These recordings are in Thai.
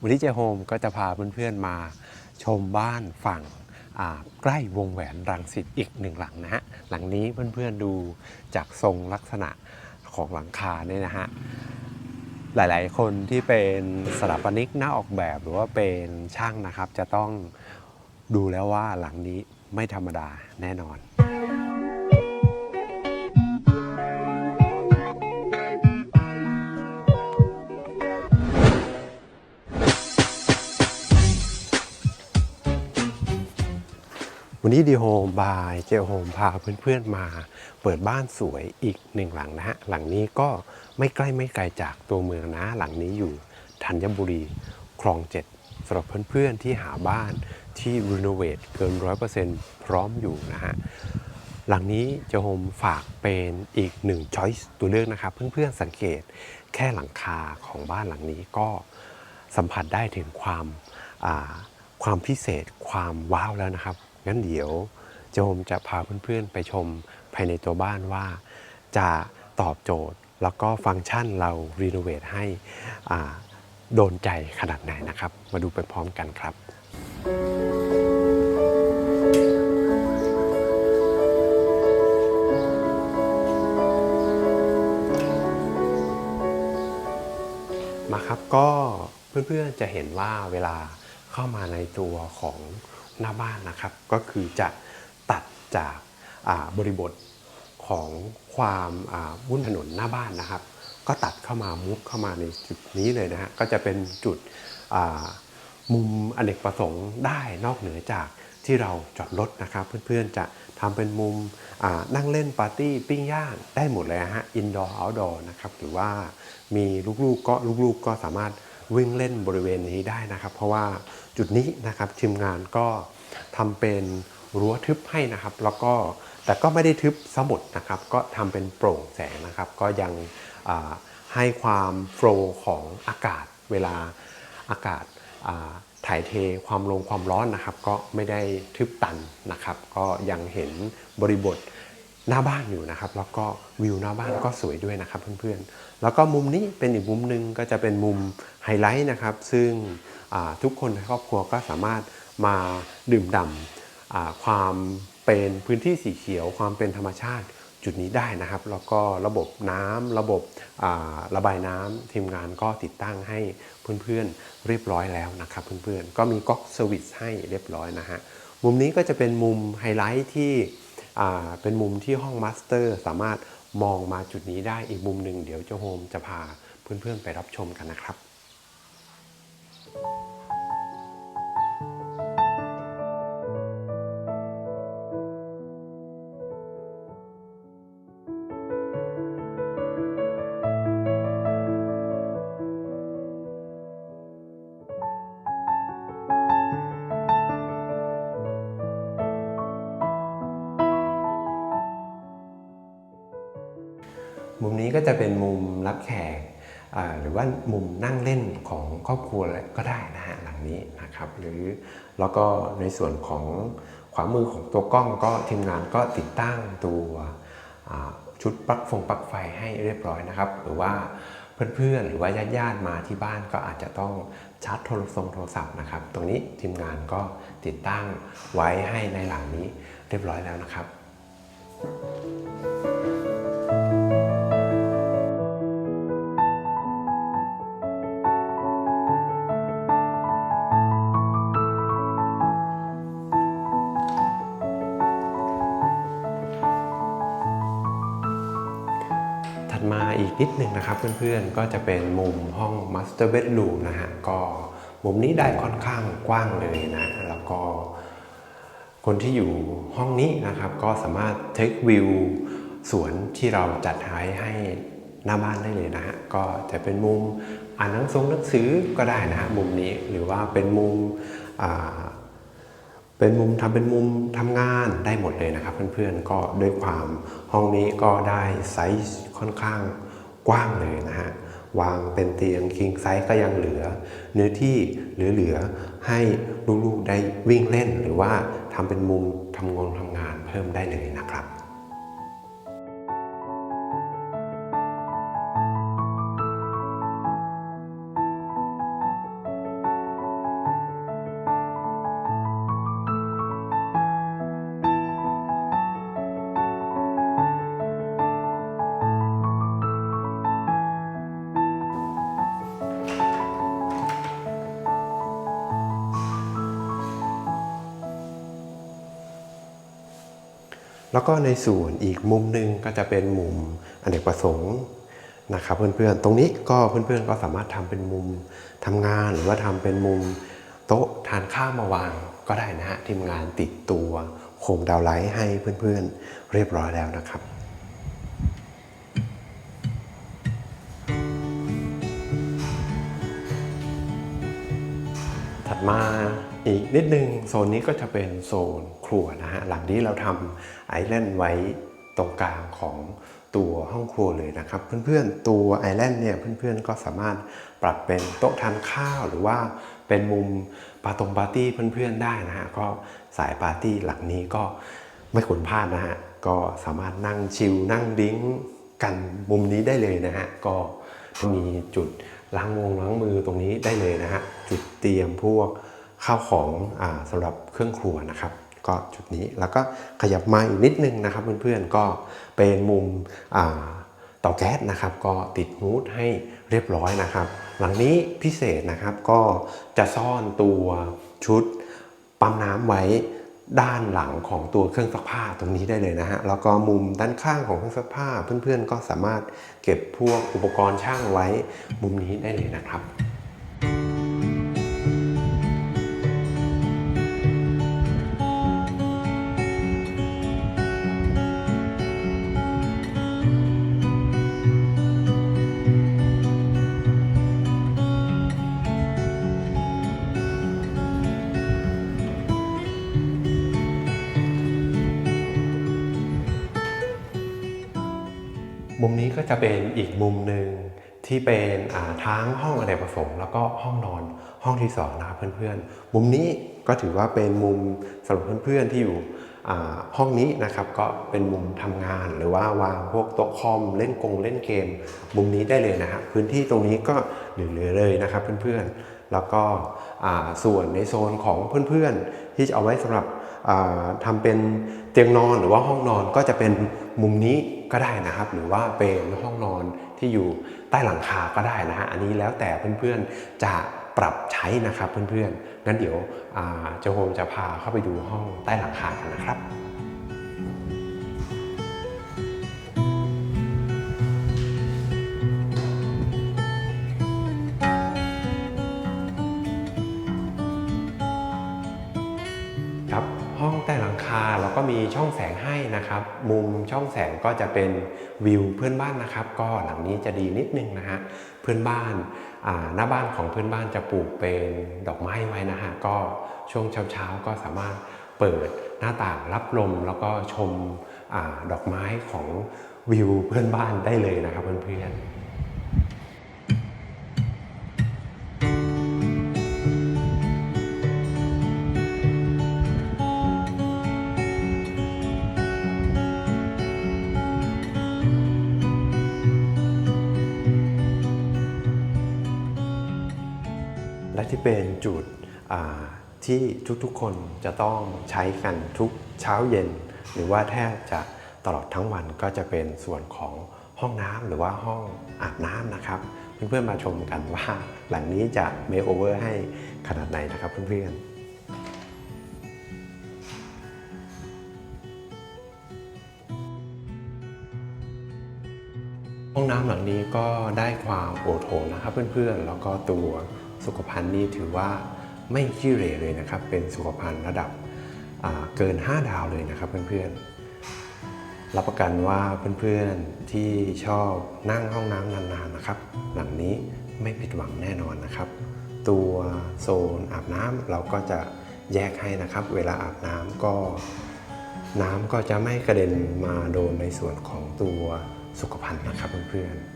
วันนี้เจโฮมก็จะพาเพื่อนๆมาชมบ้านฝั่งใกล้วงแหวนรังสิตอีกหนึ่งหลังนะฮะหลังนี้เพื่อนๆดูจากทรงลักษณะของหลังคาเนี่ยนะฮะหลายๆ คนที่เป็นสถาปนิกหน้าออกแบบหรือว่าเป็นช่างนะครับ จะต้องดูแล้วว่าหลังนี้ไม่ธรรมดาแน่นอน วันนี้ดีโฮมบายเจโฮมพาเพื่อนๆมาเปิดบ้านสวยอีกหนึ่งหลังนะฮะ หลังนี้ก็ไม่ใกล้ไม่ไกลจากตัวเมืองนะ หลังนี้อยู่ธัญบุรีคลองเจ็ดสำหรับเพื่อนๆที่หาบ้านที่รีโนเวทเกินร้อยเปอร์เซ็นต์พร้อมอยู่นะฮะ หลังนี้เจโฮมฝากเป็นอีกหนึ่งช้อยส์ตัวเลือกนะครับ เพื่อนๆสังเกตแค่หลังคาของบ้านหลังนี้ก็สัมผัสได้ถึงความความพิเศษความว้าวแล้วนะครับ งั้นเดี๋ยวเจมจะพาเพื่อนๆไปชมภายในตัวบ้านว่า จะตอบโจทย์แล้วก็ฟังก์ชันเรารีโนเวทให้อ่าโดนใจขนาดไหนนะครับ มาดูไปพร้อมกันครับ มาครับก็เพื่อนๆจะเห็นว่าเวลาเข้ามาในตัวของ หน้าบ้านนะครับ ก็คือจะตัดจากาบริบทของความอ่าวุ่นถนนหน้าบ้านนะครับ ก็ตัดเข้ามามุกเข้ามาในจุดนี้เลยนะฮะก็จะเป็นจุดมุมอเนกประสงค์ได้นอกเหนือจากที่เราจอดรถนะครับ เพื่อนๆจะทำเป็นมุมนั่งเล่นปาร์ตี้ปิ้งย่างได้หมดเลยฮะอินดอร์เอาท์ดอร์นะครับหรือว่ามีลูกๆก็ลูกๆก็สามารถ วิ่งเล่นบริเวณนี้ได้นะครับ เพราะว่าจุดนี้นะครับทีมงานก็ทำเป็นรั้วทึบให้นะครับ แล้วก็แต่ก็ไม่ได้ทึบสมุดนะครับ ก็ทำเป็นโปร่งแสงนะครับ ก็ยังให้ความโฟล์ของอากาศเวลาอากาศถ่ายเทความลงความร้อนนะครับ ก็ไม่ได้ทึบตันนะครับ ก็ยังเห็นบริบท หน้าบ้านอยู่นะครับ แล้วก็วิวหน้าบ้านก็สวยด้วยนะครับเพื่อนๆ แล้วก็มุมนี้เป็นอีกมุมหนึ่งก็จะเป็นมุมไฮไลท์นะครับ ซึ่งทุกคนในครอบครัวก็สามารถมาดื่มด่ำความเป็นพื้นที่สีเขียว ความเป็นธรรมชาติจุดนี้ได้นะครับ แล้วก็ระบบน้ำระบบระบายน้ำทีมงานก็ติดตั้งให้เพื่อนๆเรียบร้อยแล้วนะครับ เพื่อนๆก็มีก๊อกเซอร์วิสให้เรียบร้อยนะฮะมุมนี้ก็จะเป็นมุมไฮไลท์ที่ เป็นมุมที่ห้องมาสเตอร์สามารถมองมาจุดนี้ได้อีกมุมหนึ่งเดี๋ยวเจ้าโฮมจะพาเพื่อนๆไปรับชมกันนะครับ ก็จะเป็นมุมรับแขกหรือว่ามุมนั่งเล่นของครอบครัวก็ได้นะฮะหลังนี้นะครับหรือแล้วก็ในส่วนของขวามือของตัวกล้องก็ทีมงานก็ติดตั้งตัวชุดปลั๊กฟงปลั๊กไฟให้เรียบร้อยนะครับ หรือว่าเพื่อนๆหรือว่าญาติๆมาที่บ้านก็อาจจะต้องชาร์จโทรศัพท์โทรศัพท์นะครับ ตรงนี้ทีมงานก็ติดตั้งไว้ให้ในหลังนี้เรียบร้อยแล้วนะครับถัด มาอีกนิดหนึ่งนะครับเพื่อนๆ ก็จะเป็นมุมห้อง Master Bedroom นะฮะ ก็มุมนี้ได้ค่อนข้างกว้างเลยนะ แล้วก็คนที่อยู่ห้องนี้นะครับ ก็สามารถเทควิวสวนที่เราจัดไว้ให้หน้าบ้านได้เลยนะฮะ ก็จะเป็นมุมอ่านหนังสงหนังสือก็ได้นะฮะมุมนี้หรือว่าเป็นมุมอ่า เป็นมุมทำเป็นมุมทำงานได้หมดเลยนะครับ เพื่อนๆก็ด้วยความห้องนี้ก็ได้ไซส์ค่อนข้างกว้างเลยนะฮะวางเป็นเตียงคิงไซส์ก็ยังเหลือ เนื้อที่เหลือๆให้ลูกๆได้วิ่งเล่น หรือว่าทำเป็นมุมทำงงทำงานเพิ่มได้เลยนะครับ แล้วก็ในส่วนอีกมุมหนึ่งก็จะเป็นมุมอเนกประสงค์นะครับเพื่อนๆ ตรงนี้ก็เพื่อนๆก็สามารถทำเป็นมุมทำงานหรือว่าทำเป็นมุมโต๊ะทานข้าวมาวางก็ได้นะฮะทีมงานติดตัวโคมดาวไลท์ให้เพื่อนๆ เรียบร้อยแล้วนะครับถัดมา อีกนิดนึงโซนนี้ก็จะเป็นโซนครัวนะฮะหลังนี้เราทำไอแลนด์ไว้ตรงกลางของตัวห้องครัวเลยนะครับ เพื่อนๆตัวไอแลนด์เนี่ยเพื่อนๆก็สามารถปรับเป็นโต๊ะทานข้าวหรือว่าเป็นมุมปาตรงปาร์ตี้เพื่อนๆได้นะฮะก็สายปาร์ตี้หลังนี้ก็ไม่ควรพลาดนะฮะก็สามารถนั่งชิลนั่งดิ้งกันมุมนี้ได้เลยนะฮะก็มีจุดล้างวงล้างมือตรงนี้ได้เลยนะฮะจุดเตรียมพวก ข้าวของอสำหรับเครื่องครัวนะครับ ก็จุดนี้แล้วก็ขยับมาอีกนิดนึงนะครับเพื่อนๆก็เป็นมุมเตาแก๊สนะครับ ก็ติดมูดให้เรียบร้อยนะครับ หลังนี้พิเศษนะครับก็จะซ่อนตัวชุดปั๊มน้ำไว้ด้านหลังของตัวเครื่องซักผ้าตรงนี้ได้เลยนะฮะ แล้วก็มุมด้านข้างของเครื่องซักผ้า เพื่อนๆก็สามารถเก็บพวกอุปกรณ์ช่างไว้มุมนี้ได้เลยนะครับ จะเป็นอีกมุมหนึ่งที่เป็นอ่าทั้งห้องอเนกประสงค์แล้วก็ห้องนอนห้องที่สองนะครับเพื่อนๆ มุมนี้ก็ถือว่าเป็นมุมสำหรับเพื่อนๆที่อยู่ห้องนี้นะครับก็เป็นมุมทำงานหรือว่าวางพวกโต๊ะคอมเล่นกงเล่นเกม มุมนี้ได้เลยนะฮะพื้นที่ตรงนี้ก็เหลือๆเลยนะครับเพื่อนๆแล้วก็ส่วนในโซนของเพื่อนๆ ที่จะเอาไว้สำหรับ อ่าทำเป็นเตียงนอนหรือว่าห้องนอนก็จะเป็นมุมนี้ก็ได้นะครับ หรือว่าเป็นห้องนอนที่อยู่ใต้หลังคาก็ได้นะฮะอันนี้แล้วแต่เพื่อนๆจะปรับใช้นะครับเพื่อนๆงั้นเดี๋ยวเจ้าโฮมจะพาเข้าไปดูห้องใต้หลังคากันนะครับครับ ก็มีช่องแสงให้นะครับ มุมช่องแสงก็จะเป็นวิวเพื่อนบ้านนะครับ ก็หลังนี้จะดีนิดนึงนะฮะเพื่อนบ้านหน้าบ้านของเพื่อนบ้านจะปลูกเป็นดอกไม้ไว้นะฮะก็ช่วงเช้าๆก็สามารถเปิดหน้าต่างรับลมแล้วก็ชมอดอกไม้ของวิวเพื่อนบ้านได้เลยนะครับเพื่อนๆ เป็นจุดที่ทุกๆคนจะต้องใช้กันทุกเช้าเย็น หรือว่าแทบจะตลอดทั้งวันก็จะเป็นส่วนของห้องน้ำหรือว่าห้องอาบน้ำนะครับ เพื่อนๆมาชมกันว่าหลังนี้จะเมคโอเวอร์ให้ขนาดไหนนะครับเพื่อนๆห้องน้ำหลังนี้ก็ได้ความโอโถงนะครับเพื่อนๆ แล้วก็ตัว สุขภัณฑ์นี่ถือว่าไม่ขี้เหร่เลยนะครับ เป็นสุขภัณฑ์ระดับเกิน 5 ดาวเลยนะครับเพื่อนๆ รับประกันว่าเพื่อนๆที่ชอบนั่งห้องน้ำนานๆนะครับ หลังนี้ไม่ผิดหวังแน่นอนนะครับ ตัวโซนอาบน้ำเราก็จะแยกให้นะครับ เวลาอาบน้ำก็น้ำก็จะไม่กระเด็นมาโดนในส่วนของตัวสุขภัณฑ์นะครับเพื่อนๆ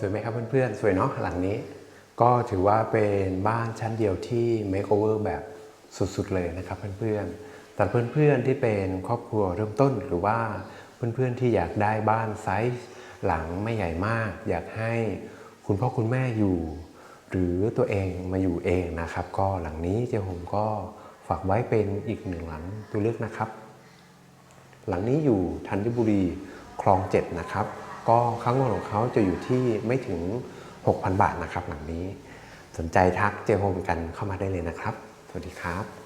สวยไหมครับเพื่อนๆ สวยเนาะหลังนี้ ก็ถือว่าเป็นบ้านชั้นเดียวที่ makeover แบบสุดๆเลยนะครับเพื่อนๆ แต่เพื่อนๆที่เป็นครอบครัวเริ่มต้นหรือว่าเพื่อนๆที่อยากได้บ้านไซส์หลังไม่ใหญ่มาก อยากให้คุณพ่อคุณแม่อยู่ หรือตัวเองมาอยู่เองนะครับ ก็หลังนี้เจ้าผมก็ฝากไว้เป็นอีกหนึ่งหลังตัวเลือกนะครับ หลังนี้อยู่ธัญบุรีคลองเจ็ดนะครับ ก็ค่างวดของเขาจะอยู่ที่ไม่ถึง 6,000 บาทนะครับหลังนี้ สนใจทักเจโฮมกันเข้ามาได้เลยนะครับ สวัสดีครับ